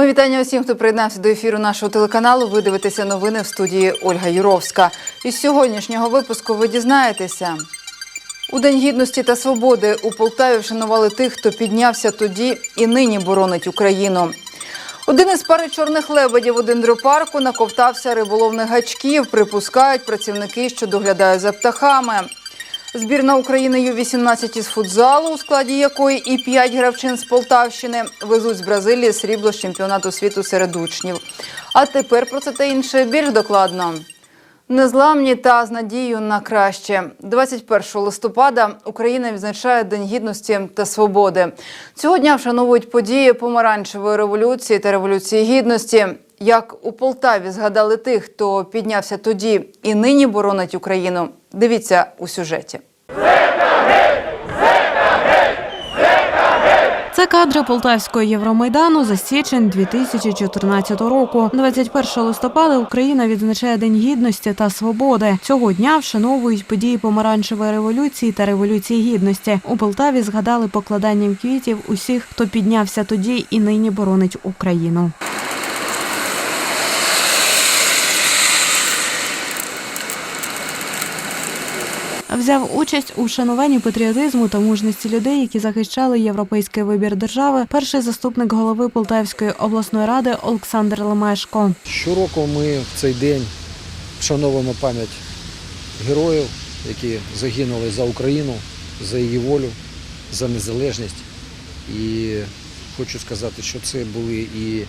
Ми вітання усім, хто приєднався до ефіру нашого телеканалу. Ви дивитеся новини в студії Ольга Юровська. Із сьогоднішнього випуску ви дізнаєтеся. У День гідності та свободи у Полтаві вшанували тих, хто піднявся тоді і нині боронить Україну. Один із пари чорних лебедів у дендропарку наковтався риболовних гачків. Припускають працівники, що доглядають за птахами. Збірна України Ю-18 із футзалу, у складі якої і п'ять гравчин з Полтавщини везуть з Бразилії срібло з чемпіонату світу серед учнів. А тепер про це та інше більш докладно. Незламні та з надією на краще. 21 листопада Україна відзначає День гідності та свободи. Цього дня вшановують події помаранчевої революції та революції гідності. Як у Полтаві згадали тих, хто піднявся тоді і нині боронить Україну. Дивіться у сюжеті. Це кадри Полтавського Євромайдану за січень 2014 року. 21 листопада Україна відзначає День гідності та свободи. Цього дня вшановують події помаранчевої революції та революції гідності. У Полтаві згадали покладанням квітів усіх, хто піднявся тоді і нині боронить Україну. Взяв участь у вшануванні патріотизму та мужності людей, які захищали європейський вибір держави. Перший заступник голови Полтавської обласної ради Олександр Лемешко. Щороку ми в цей день вшановуємо пам'ять героїв, які загинули за Україну, за її волю, за незалежність. І хочу сказати, що це були і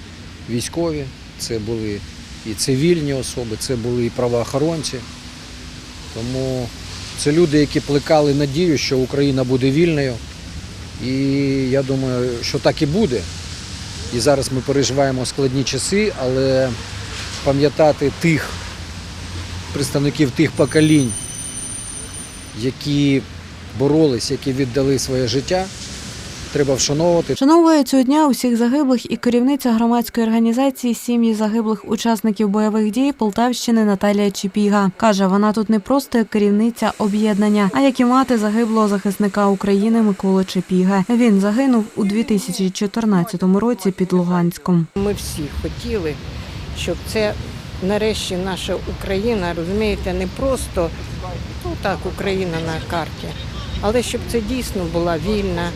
військові, це були і цивільні особи, це були і правоохоронці. Тому це люди, які плекали надію, що Україна буде вільною. І я думаю, що так і буде. І зараз ми переживаємо складні часи, але пам'ятати тих представників тих поколінь, які боролись, які віддали своє життя, треба вшановувати. Вшановує цього дня усіх загиблих і керівниця громадської організації сім'ї загиблих учасників бойових дій Полтавщини Наталія Чіпіга. Каже, вона тут не просто як керівниця об'єднання, а як і мати загиблого захисника України Миколи Чепіга. Він загинув у 2014 році під Луганськом. Ми всі хотіли, щоб це нарешті наша Україна, розумієте, не просто ну так, Україна на карті, але щоб це дійсно була вільна,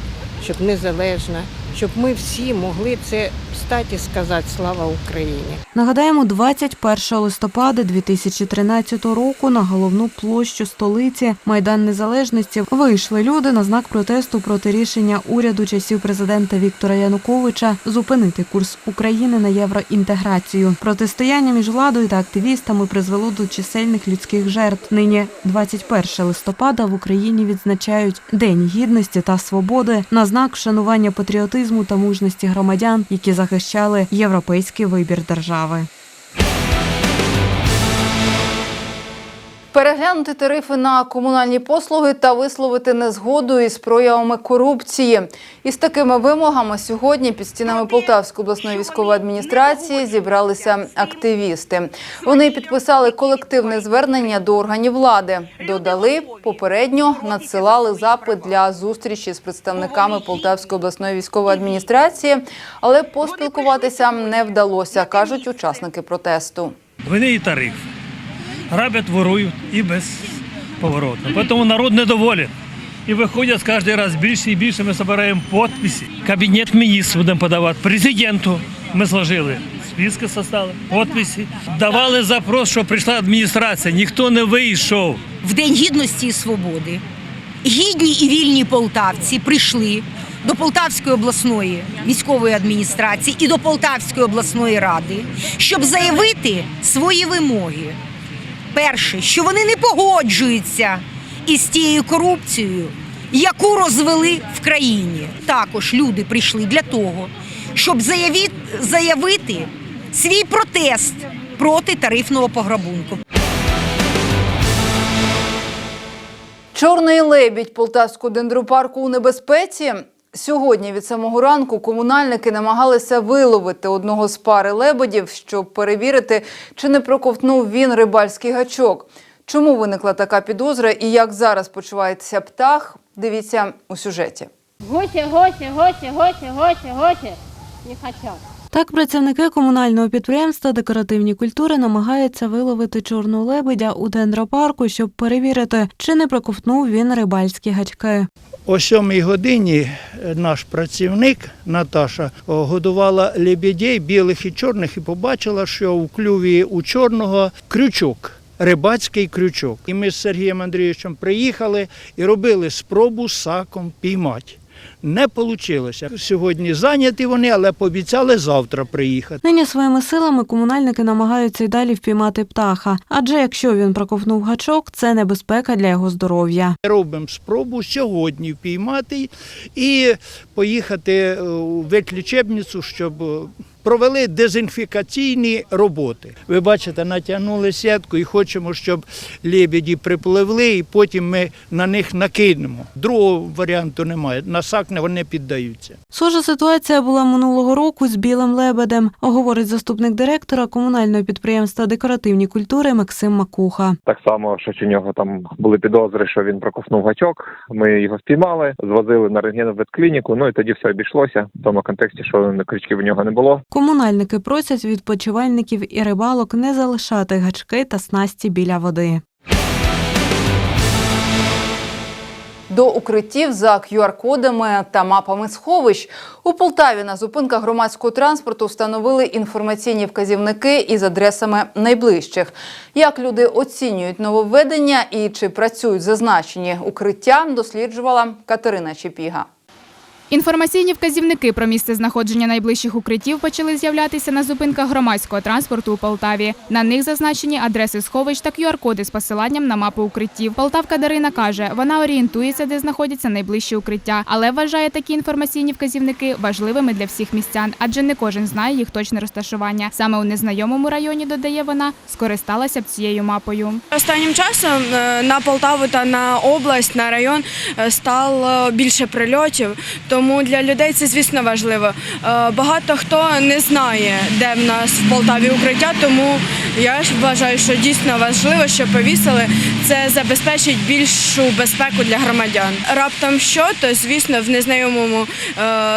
щоб незалежна, щоб ми всі могли це встати сказати Слава Україні. Нагадаємо, 21 листопада 2013 року на головну площу столиці Майдан Незалежності вийшли люди на знак протесту проти рішення уряду часів президента Віктора Януковича зупинити курс України на євроінтеграцію. Протистояння між владою та активістами призвело до чисельних людських жертв. Нині 21 листопада в Україні відзначають День гідності та свободи на знак вшанування патріотизму та мужності громадян, які захищали європейський вибір держави. Переглянути тарифи на комунальні послуги та висловити незгоду із проявами корупції. Із такими вимогами сьогодні під стінами Полтавської обласної військової адміністрації зібралися активісти. Вони підписали колективне звернення до органів влади. Додали попередньо надсилали запит для зустрічі з представниками Полтавської обласної військової адміністрації, але поспілкуватися не вдалося, кажуть учасники протесту. Вони і тариф. Грабят, ворують і безповоротно. Поэтому народ недоволен. І виходять кожен раз більше і більше. Ми збираємо підписи. Кабінет міністрів будемо подавати. Президенту ми зложили. Списки составили, підписи. Давали запрос, що прийшла адміністрація. Ніхто не вийшов. в День гідності і свободи гідні і вільні полтавці прийшли до Полтавської обласної військової адміністрації і до Полтавської обласної ради, щоб заявити свої вимоги. Перше, що вони не погоджуються із тією корупцією, яку розвели в країні. Також люди прийшли для того, щоб заявити свій протест проти тарифного пограбунку. Чорний лебідь Полтавського дендропарку у небезпеці. Сьогодні від самого ранку комунальники намагалися виловити одного з пари лебедів, щоб перевірити, чи не проковтнув він рибальський гачок. Чому виникла така підозра і як зараз почувається птах? Дивіться у сюжеті. Гости, гости, гости, гости, гости, гости. Не хотят. Так, працівники комунального підприємства декоративні культури намагаються виловити чорного лебедя у дендропарку, щоб перевірити, чи не проковтнув він рибальські гачки. О сьомій годині е, наш працівник Наташа годувала лебедей білих і чорних і побачила, що у клюві у чорного крючок. Рибацький крючок. І ми з Сергієм Андрійовичем приїхали і робили спробу саком піймати. Не вийшло. Сьогодні зайняті вони, але пообіцяли завтра приїхати. Нині своїми силами комунальники намагаються й далі впіймати птаха, адже якщо він проковтнув гачок, це небезпека для його здоров'я. Робимо спробу сьогодні впіймати і поїхати е, у ветлічебницю, щоб е, провели дезінфікаційні роботи. Ви бачите, натягнули сітку і хочемо, щоб лебеді припливли, і потім ми на них накинемо. Другого варіанту немає. На сак вони піддаються. Схожа ситуація була минулого року з білим лебедем, говорить заступник директора комунального підприємства декоративні культури Максим Макуха. Так само, що у нього там були підозри, що він проковтнув гачок. Ми його спіймали, звозили на рентген ветклініку. Ну і тоді все обійшлося в тому контексті, що крючків у нього не було. Комунальники просять відпочивальників і рибалок не залишати гачки та снасті біля води. До укриттів за QR-кодами та мапами сховищ у Полтаві на зупинках громадського транспорту встановили інформаційні вказівники із адресами найближчих. Як люди оцінюють нововведення і чи працюють зазначені укриття, досліджувала Катерина Чепіга. Інформаційні вказівники про місце знаходження найближчих укриттів почали з'являтися на зупинках громадського транспорту у Полтаві. На них зазначені адреси сховищ та QR-коди з посиланням на мапи укриттів. Полтавка Дарина каже, вона орієнтується, де знаходяться найближчі укриття, але вважає такі інформаційні вказівники важливими для всіх містян, адже не кожен знає їх точне розташування. Саме у незнайомому районі, додає вона, скористалася б цією мапою. Останнім часом е, на Полтаву та на область, на район е, стало більше прильотів, тому для людей це звісно важливо. Е, Багато хто не знає, де в нас в Полтаві укриття, тому я вважаю, що дійсно важливо, що повісили. Це забезпечить більшу безпеку для громадян. Раптом що, то звісно, в незнайомому е,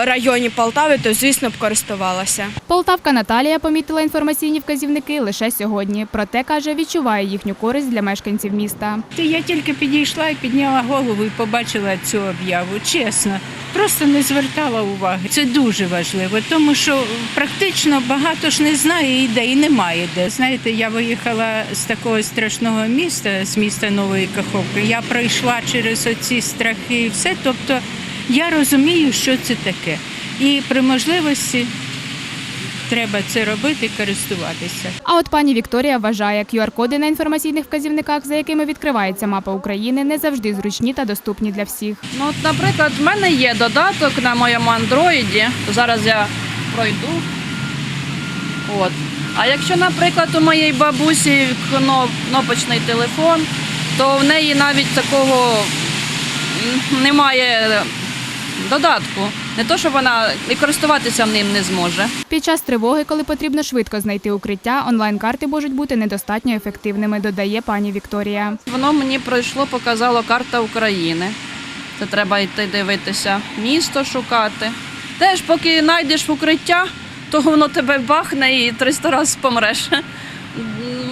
районі Полтави, то звісно б користувалася. Полтавка Наталія помітила інформаційні вказівники лише сьогодні. Проте каже, відчуває їхню користь для мешканців міста. Я тільки підійшла і підняла голову і побачила цю об'яву. Чесно, просто не звертала уваги. Це дуже важливо, тому що практично багато ж не знає і де, і немає де. Знаєте, я виїхала з такого страшного міста, з міста Нової Каховки. Я пройшла через оці страхи і все. Тобто я розумію, що це таке. І при можливості треба це робити і користуватися. А от пані Вікторія вважає, QR-коди на інформаційних вказівниках, за якими відкривається мапа України, не завжди зручні та доступні для всіх. Ну, от, наприклад, в мене є додаток на моєму андроїді. Зараз я пройду. От. А якщо, наприклад, у моєї бабусі кно- кнопочний телефон, то в неї навіть такого немає додатку. Не то, що вона і користуватися ним не зможе. Під час тривоги, коли потрібно швидко знайти укриття, онлайн-карти можуть бути недостатньо ефективними, додає пані Вікторія. Воно мені пройшло, показало карта України. Це треба йти дивитися, місто шукати. Теж, поки знайдеш укриття, то воно тебе бахне і 300 разів помреш.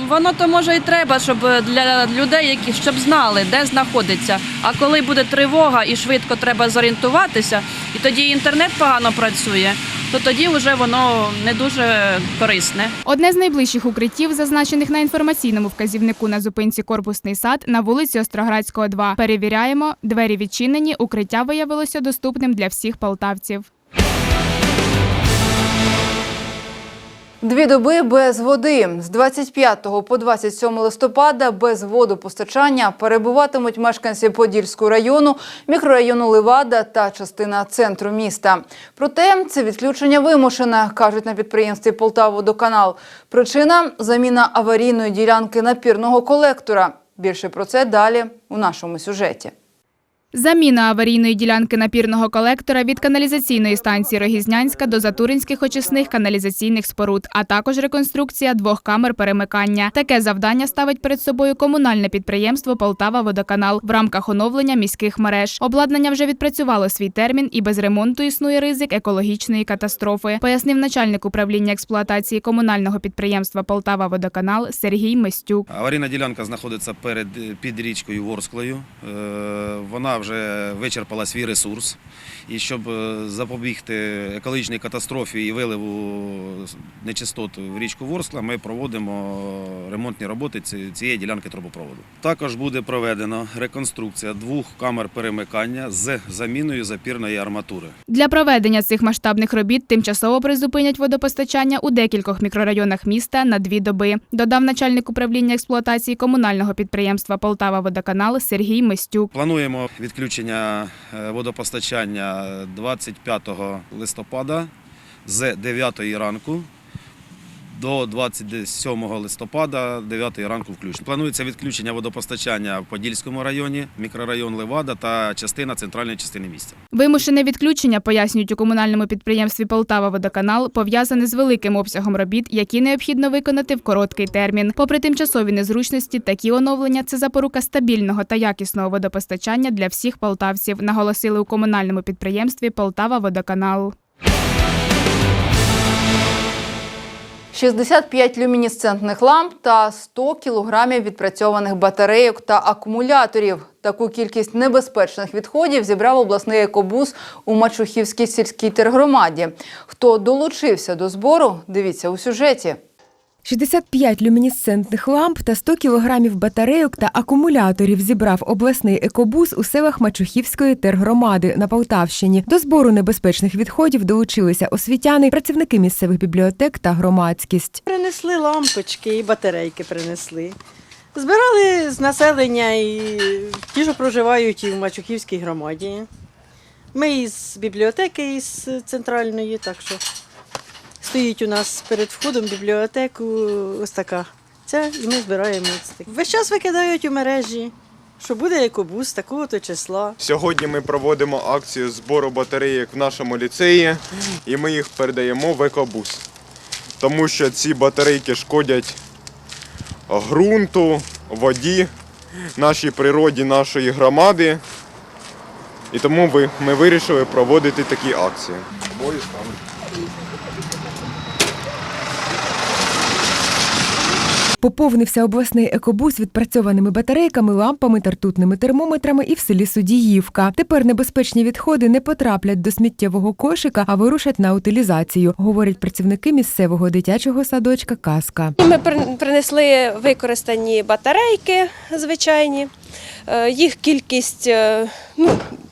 Воно то може і треба, щоб для людей, які щоб знали, де знаходиться. А коли буде тривога і швидко треба зорієнтуватися, і тоді інтернет погано працює, то тоді вже воно не дуже корисне. Одне з найближчих укриттів, зазначених на інформаційному вказівнику на зупинці Корпусний сад на вулиці Остроградського, 2. Перевіряємо, двері відчинені, укриття виявилося доступним для всіх полтавців. Дві доби без води з 25 по 27 листопада без водопостачання перебуватимуть мешканці Подільського району, мікрорайону Левада та частина центру міста. Проте це відключення вимушене, кажуть на підприємстві Полтаводоканал. Причина заміна аварійної ділянки напірного колектора. Більше про це далі у нашому сюжеті. Заміна аварійної ділянки напірного колектора від каналізаційної станції Рогізнянська до Затуринських очисних каналізаційних споруд, а також реконструкція двох камер перемикання. Таке завдання ставить перед собою комунальне підприємство Полтава Водоканал в рамках оновлення міських мереж. Обладнання вже відпрацювало свій термін, і без ремонту існує ризик екологічної катастрофи, пояснив начальник управління експлуатації комунального підприємства Полтава Водоканал Сергій Мистюк. Аварійна ділянка знаходиться перед під річкою Ворсклою. Е, Вже вичерпала свій ресурс. І щоб е, запобігти екологічній катастрофі і виливу нечистот в річку Ворскла, ми проводимо ремонтні роботи цієї ділянки трубопроводу. Також буде проведена реконструкція двох камер перемикання з заміною запірної арматури. Для проведення цих масштабних робіт тимчасово призупинять водопостачання у декількох мікрорайонах міста на дві доби, додав начальник управління експлуатації комунального підприємства Полтава Водоканал Сергій Мистюк. Плануємо відключення е, водопостачання 25 листопада з 9 ранку до 27 листопада 9 ранку включно. Планується відключення водопостачання в Подільському районі, мікрорайон Левада та частина центральної частини міста. Вимушене відключення, пояснюють у комунальному підприємстві Полтава Водоканал, пов'язане з великим обсягом робіт, які необхідно виконати в короткий термін. Попри тимчасові незручності, такі оновлення це запорука стабільного та якісного водопостачання для всіх полтавців, наголосили у комунальному підприємстві Полтава Водоканал. 65 люмінесцентних ламп та 100 кілограмів відпрацьованих батарейок та акумуляторів. Таку кількість небезпечних відходів зібрав обласний екобус у Мачухівській сільській тергромаді. Хто долучився до збору, дивіться у сюжеті. 65 люмінесцентних ламп та 100 кілограмів батарейок та акумуляторів зібрав обласний екобус у селах Мачухівської тергромади на Полтавщині. До збору небезпечних відходів долучилися освітяни, працівники місцевих бібліотек та громадськість. Принесли лампочки і батарейки принесли. Збирали з населення і ті, що проживають і в Мачухівській громаді. Ми із бібліотеки, із центральної, так що стоїть у нас перед входом в бібліотеку ось така. Ця, і ми збираємо. Весь час викидають у мережі, що буде екобус такого-то числа. Сьогодні ми проводимо акцію збору батарейок в нашому ліцеї і ми їх передаємо в екобус. Тому що ці батарейки шкодять ґрунту, воді, нашій природі нашої громади. І тому ми вирішили проводити такі акції. Поповнився обласний екобус відпрацьованими батарейками, лампами та ртутними термометрами і в селі Судіївка. Тепер небезпечні відходи не потраплять до сміттєвого кошика, а вирушать на утилізацію, говорять працівники місцевого дитячого садочка Казка. Ми принесли використані батарейки звичайні. Е, Їх кількість, е, ну,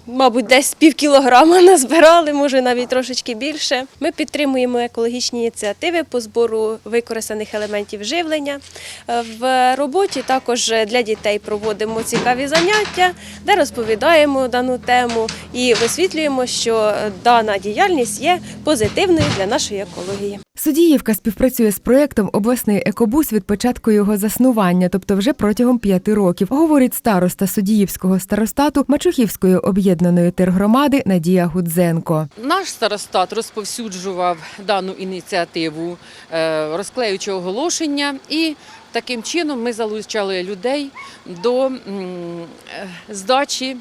мабуть, десь пів кілограма назбирали, може навіть трошечки більше. Ми підтримуємо екологічні ініціативи по збору використаних елементів живлення. Е, В роботі також для дітей проводимо цікаві заняття, де розповідаємо дану тему і висвітлюємо, що дана діяльність є позитивною для нашої екології. Судіївка співпрацює з проєктом Обласний екобус від початку його заснування, тобто вже протягом п'яти років, говорить староста Судіївського старостату Мачухівської об'єднаної тергромади Надія Гудзенко. Наш старостат розповсюджував дану ініціативу, е, розклеюючи оголошення, і таким чином ми залучали людей до е, здачі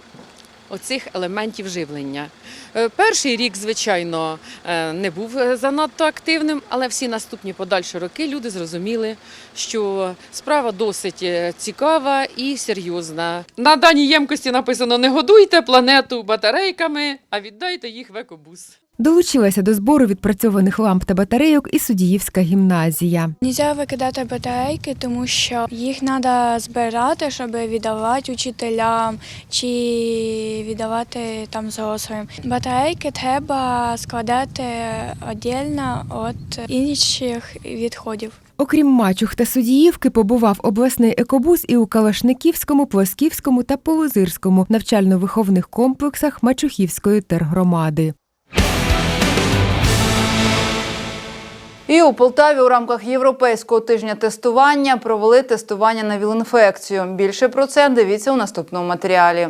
оцих елементів живлення. Е, Перший рік, звичайно, е, не був е, занадто активним, але всі наступні подальші роки люди зрозуміли, що справа досить цікава і серйозна. На даній ємкості написано: не годуйте планету батарейками, а віддайте їх в екобус. Долучилася до збору відпрацьованих ламп та батарейок і Судіївська гімназія. Нельзя викидати батарейки, тому що їх треба збирати, щоб віддавати учителям чи віддавати там зрослим. Батарейки треба складати віддільно від інших відходів. Окрім Мачух та Судіївки, побував обласний екобус і у Калашниківському, Плосківському та Полозирському навчально-виховних комплексах Мачухівської тергромади. І у Полтаві у рамках європейського тижня тестування провели тестування на віл-інфекцію. Більше про це дивіться у наступному матеріалі.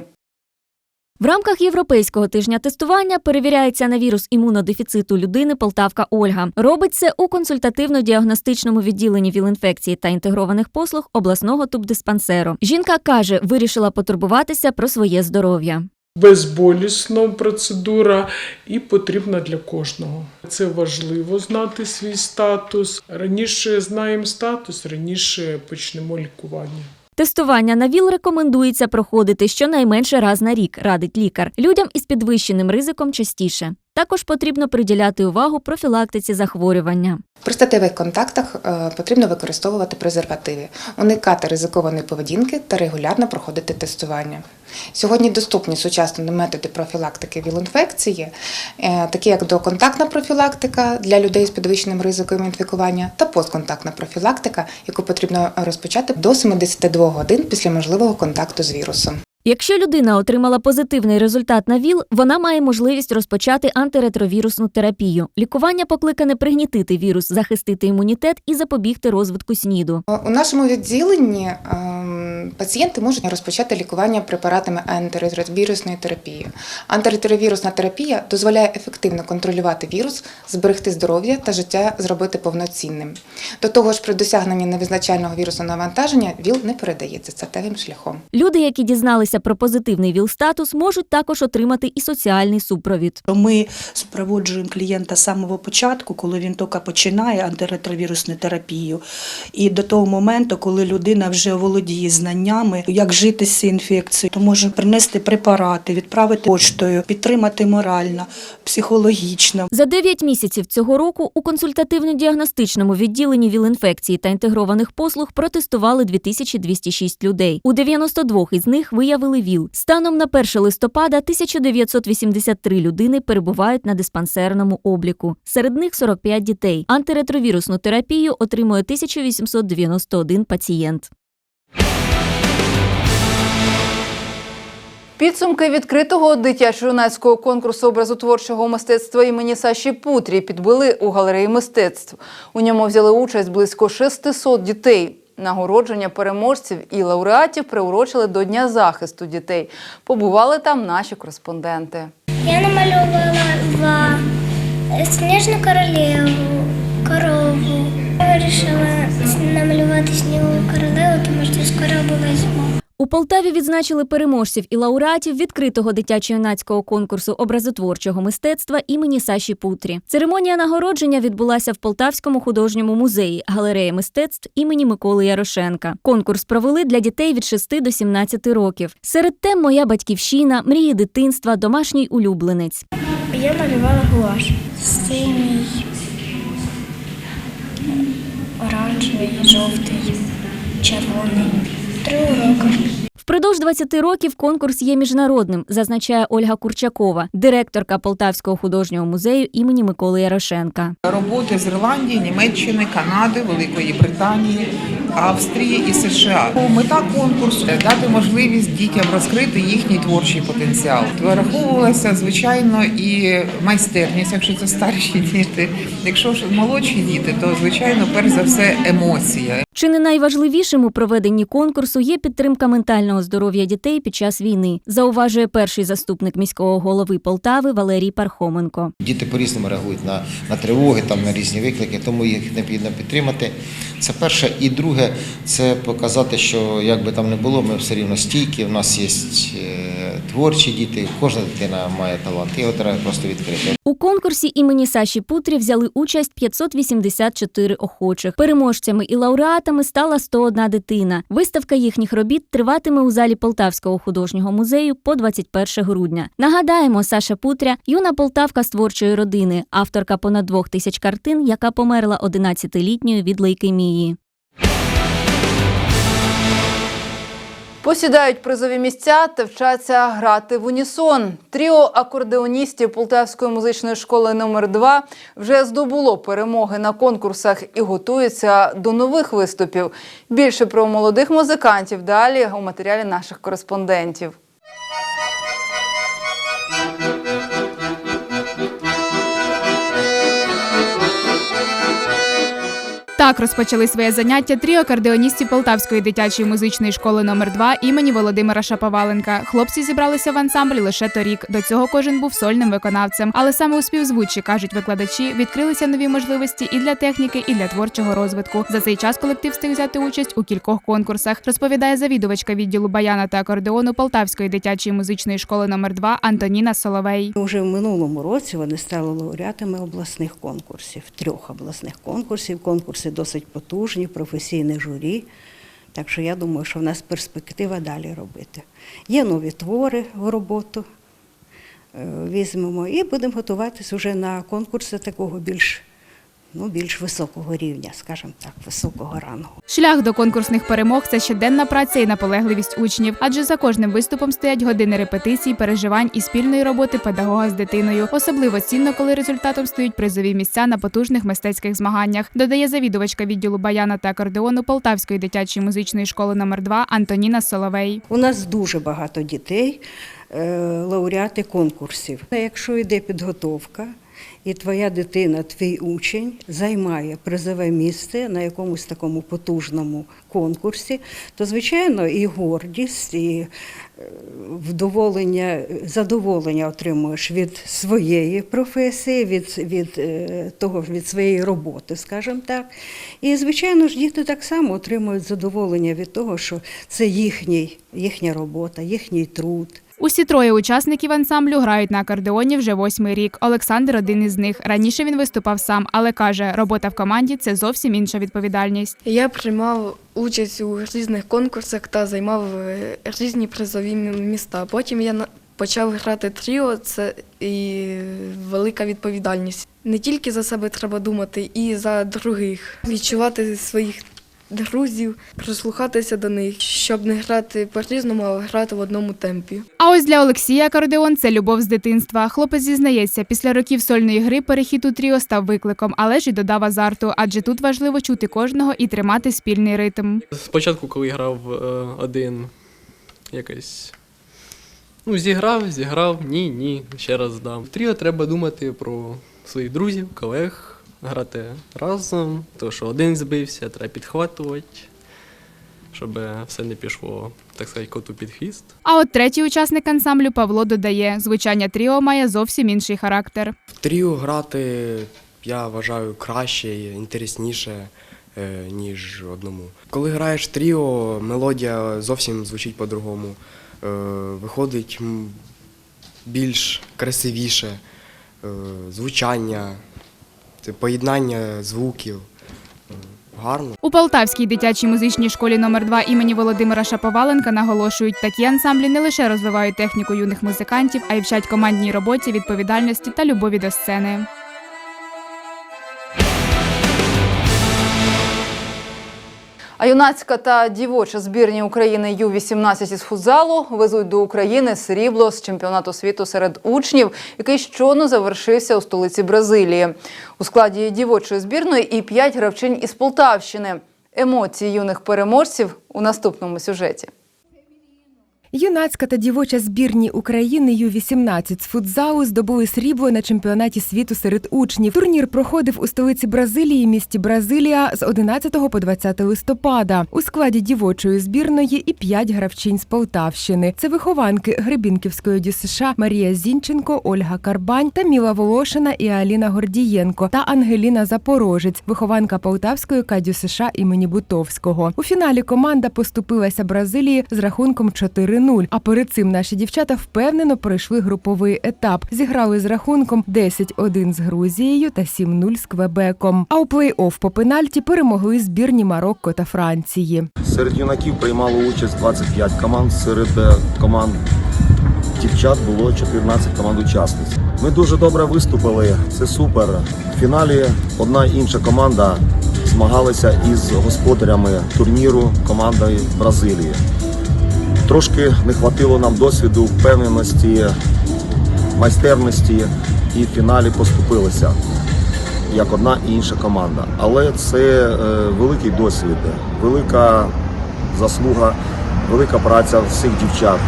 В рамках європейського тижня тестування перевіряється на вірус імунодефіциту людини Полтавка Ольга. Робить це у консультативно-діагностичному відділенні віл-інфекції та інтегрованих послуг обласного тубдиспансеру. Жінка каже, вирішила потурбуватися про своє здоров'я. Безболісна процедура і потрібна для кожного. Це важливо знати свій статус. Раніше знаємо статус, раніше почнемо лікування. Тестування на ВІЛ рекомендується проходити щонайменше раз на рік, радить лікар. Людям із підвищеним ризиком частіше. Також потрібно приділяти увагу профілактиці захворювання. При статевих контактах е, потрібно використовувати презервативи, уникати ризикованої поведінки та регулярно проходити тестування. Сьогодні доступні сучасні методи профілактики ВІЛ-інфекції, е, такі як доконтактна профілактика для людей з підвищеним ризиком інфікування та постконтактна профілактика, яку потрібно розпочати до 72 годин після можливого контакту з вірусом. Якщо людина отримала позитивний результат на ВІЛ, вона має можливість розпочати антиретровірусну терапію. Лікування покликане пригнітити вірус, захистити імунітет і запобігти розвитку СНІДу. У нашому відділенні ем, пацієнти можуть розпочати лікування препаратами антиретровірусної терапії. Антиретровірусна терапія дозволяє ефективно контролювати вірус, зберегти здоров'я та життя зробити повноцінним. До того ж, при досягненні невизначального вірусного навантаження ВІЛ не передається статевим шляхом. Люди, які дізналися про позитивний ВІЛ-статус, можуть також отримати і соціальний супровід. Ми супроводжуємо клієнта з самого початку, коли він тільки починає антиретровірусну терапію, і до того моменту, коли людина вже володіє знаннями, як жити з цією інфекцією, то може принести препарати, відправити поштою, підтримати морально, психологічно. За 9 місяців цього року у консультативно-діагностичному відділенні ВІЛ-інфекції та інтегрованих послуг протестували 2206 людей. У 92 із них виявили ВІЛ. Станом на 1 листопада 1983 людини перебувають на диспансерному обліку. Серед них 45 дітей. Антиретровірусну терапію отримує 1891 пацієнт. Підсумки відкритого дитячо-юнацького конкурсу образотворчого мистецтва імені Саші Путрі підбили у галереї мистецтв. У ньому взяли участь близько 600 дітей. Нагородження переможців і лауреатів приурочили до Дня захисту дітей. Побували там наші кореспонденти. Я намалювала сніжну королеву, корову. Я вирішила намалювати снігову королеву, тому що скоро була зима. У Полтаві відзначили переможців і лауреатів відкритого дитячо-юнацького конкурсу образотворчого мистецтва імені Саші Путрі. Церемонія нагородження відбулася в Полтавському художньому музеї галереї мистецтв імені Миколи Ярошенка. Конкурс провели для дітей від 6 до 17 років. Серед тем моя батьківщина, мрії дитинства, домашній улюбленець. Я малювала гуаш. Синій, оранжевий, жовтий, червоний. Три уроки. Впродовж 20 років конкурс є міжнародним, зазначає Ольга Курчакова, директорка Полтавського художнього музею імені Миколи Ярошенка. Роботи з Ірландії, Німеччини, Канади, Великої Британії, Австрії і США. Мета конкурсу дати можливість дітям розкрити їхній творчий потенціал. Вираховувалася звичайно і майстерність, якщо це старші діти. Якщо ж молодші діти, то звичайно, перш за все, емоція. Чи не найважливішим у проведенні конкурсу є підтримка ментального здоров'я дітей під час війни, зауважує перший заступник міського голови Полтави Валерій Пархоменко. Діти по-різному реагують на, на тривоги, там, на різні виклики, тому їх необхідно підтримати. Це перше. І друге, це показати, що як би там не було, ми все рівно стійкі, у нас є е, творчі діти, кожна дитина має талант, його треба просто відкрити. У конкурсі імені Саші Путрі взяли участь 584 охочих. Переможцями і лауреатами стала 101 дитина. Виставка їхніх робіт триватиме у залі Полтавського художнього музею по 21 грудня. Нагадаємо, Саша Путря юна полтавка з творчої родини, авторка понад двох тисяч картин, яка померла 11-літньою від лейкемії. Посідають призові місця та вчаться грати в унісон. Тріо акордеоністів Полтавської музичної школи номер 2 вже здобуло перемоги на конкурсах і готується до нових виступів. Більше про молодих музикантів далі у матеріалі наших кореспондентів. Так розпочали своє заняття тріо акордеоністів Полтавської дитячої музичної школи номер 2 імені Володимира Шаповаленка. Хлопці зібралися в ансамблі лише торік. До цього кожен був сольним виконавцем. Але саме у співзвуччі, кажуть викладачі, відкрилися нові можливості і для техніки, і для творчого розвитку. За цей час колектив встиг взяти участь у кількох конкурсах. Розповідає завідувачка відділу баяна та акордеону Полтавської дитячої музичної школи номер 2 Антоніна Соловей. Уже в минулому році вони стали лауреатами обласних конкурсів, трьох обласних конкурсів. Конкурси досить потужні, професійне журі. Так що я думаю, що в нас перспектива далі робити. Є нові твори в роботу, е, візьмемо і будемо готуватись вже на конкурси такого більш, ну, більш високого рівня, скажімо так, високого рангу. Шлях до конкурсних перемог це щоденна праця і наполегливість учнів, адже за кожним виступом стоять години репетицій, переживань і спільної роботи педагога з дитиною. Особливо цінно, коли результатом стають призові місця на потужних мистецьких змаганнях. Додає завідувачка відділу баяна та акордеону Полтавської дитячої музичної школи номер 2 Антоніна Соловей. У нас дуже багато дітей, е, лауреати конкурсів. Якщо йде підготовка, і твоя дитина, твій учень займає призове місце на якомусь такому потужному конкурсі, то звичайно і гордість, і е, вдоволення, задоволення отримуєш від своєї професії, від, від е, того від своєї роботи, скажімо так. І звичайно ж діти так само отримують задоволення від того, що це їхній, їхня робота, їхній труд. Усі троє учасників ансамблю грають на акордеоні вже восьмий рік. Олександр один із них. Раніше він виступав сам, але каже, робота в команді це зовсім інша відповідальність. Я приймав участь у різних конкурсах та займав е, різні призові міста. Потім я почав грати тріо, це і велика відповідальність. Не тільки за себе треба думати, і за других. Відчувати своїх друзів, прислухатися до них, щоб не грати по-різному, а грати в одному темпі. А ось для Олексія акордеон це любов з дитинства. Хлопець зізнається, після років сольної гри перехід у тріо став викликом, але ж і додав азарту, адже тут важливо чути кожного і тримати спільний ритм. Спочатку, коли грав е, один, якось. Ну, зіграв, зіграв, ні, ні, ще раз здам. В тріо треба думати про своїх друзів, колег, грати разом, тому що один збився, треба підхватувати, щоб все не пішло, так сказати, коту під хвіст. А от третій учасник ансамблю Павло додає, звучання тріо має зовсім інший характер. В тріо грати, я вважаю, краще інтересніше, е, ніж одному. Коли граєш тріо, мелодія зовсім звучить по-другому. Е, Виходить більш красивіше, е, звучання, поєднання звуків. Е, Гарно. У Полтавській дитячій музичній школі номер 2 імені Володимира Шаповаленка наголошують, такі ансамблі не лише розвивають техніку юних музикантів, а й вчать командній роботі, відповідальності та любові до сцени. А юнацька та дівоча збірні України Ю-18 із футзалу везуть до України срібло з чемпіонату світу серед учнів, який щойно завершився у столиці Бразилії. У складі дівочої збірної і п'ять гравчинь із Полтавщини. Емоції юних переможців у наступному сюжеті. Юнацька та дівоча збірні України Ю-18 з футзалу здобули срібло на чемпіонаті світу серед учнів. Турнір проходив у столиці Бразилії, місті Бразилія з 11 по 20 листопада. У складі дівочої збірної і п'ять гравчинь з Полтавщини. Це вихованки Гребінківської ДЮСШ Марія Зінченко, Ольга Карбань та Міла Волошина і Аліна Гордієнко та Ангеліна Запорожець, вихованка Полтавської КДЮ США імені Бутовського. У фіналі команда поступилася Бразилії з рахунком 4-0. А перед цим наші дівчата впевнено пройшли груповий етап. Зіграли з рахунком 10-1 з Грузією та 7-0 з Квебеком. А у плей-офф по пенальті перемогли збірні Марокко та Франції. Серед юнаків приймало участь 25 команд, серед е, команд дівчат було 14 команд учасниць. Ми дуже добре виступили, це супер. В фіналі одна інша команда змагалася із господарями турніру командою Бразилії. Трошки не хватило нам досвіду, впевненості, майстерності і в фіналі поступилися як одна і інша команда. Але це е, великий досвід, велика заслуга, велика праця всіх дівчат.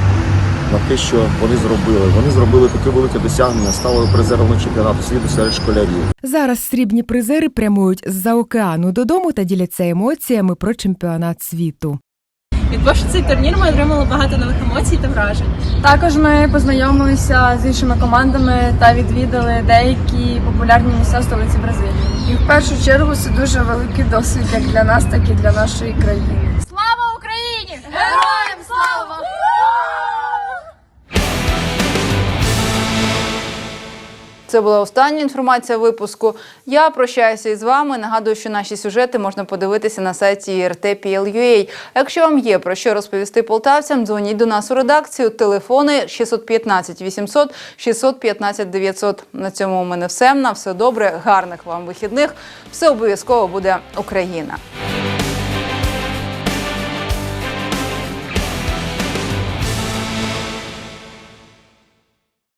на те, що вони зробили. Вони зробили таке велике досягнення, стали призером чемпіонату світу серед школярів. Зараз срібні призери прямують з-за океану додому та діляться емоціями про чемпіонат світу. Відбувши цей турнір, ми отримали багато нових емоцій та вражень. Також ми познайомилися з іншими командами та відвідали деякі популярні місця столиці Бразилії. І в першу чергу це дуже великий досвід як для нас, так і для нашої країни. Це була остання інформація випуску. Я прощаюся із вами. Нагадую, що наші сюжети можна подивитися на сайті RT.PL.UA. Якщо вам є про що розповісти полтавцям, дзвоніть до нас у редакцію. Телефони 615 800 615 900. На цьому у мене все. На все добре, гарних вам вихідних. Все обов'язково буде Україна.